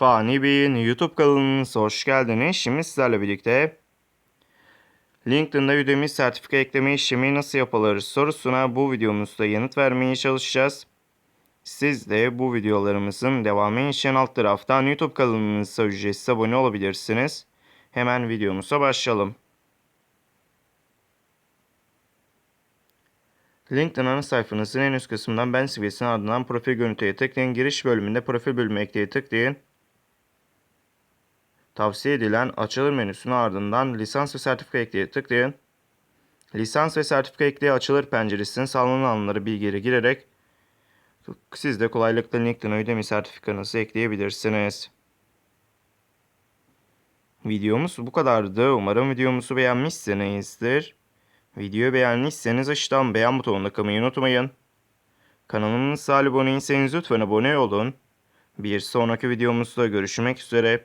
Fani Bey'in YouTube kanalınıza hoş geldiniz. Şimdi sizlerle birlikte LinkedIn'da Udemy sertifika ekleme işlemi nasıl yapılır sorusuna bu videomuzda yanıt vermeye çalışacağız. Siz de bu videolarımızın devamı için alt taraftan YouTube kanalımıza ücretsiz abone olabilirsiniz. Hemen videomuza başlayalım. LinkedIn ana sayfanızın en üst kısmından ben seviyesinin ardından profil görüntüye tıklayın. Giriş bölümünde profil bölümü ekleye tıklayın. Tavsiye edilen açılır menüsünün ardından lisans ve sertifika ekleye tıklayın. Lisans ve sertifika ekleye açılır penceresinin sağlanan alanları bilgileri girerek siz de kolaylıkla LinkedIn Udemy sertifikanızı ekleyebilirsiniz. Videomuz bu kadardı. Umarım videomuzu beğenmişsinizdir. Videoyu beğendiyseniz aşağıdan beğen butonuna kılmayı unutmayın. Kanalımıza abone değilseniz lütfen abone olun. Bir sonraki videomuzda görüşmek üzere.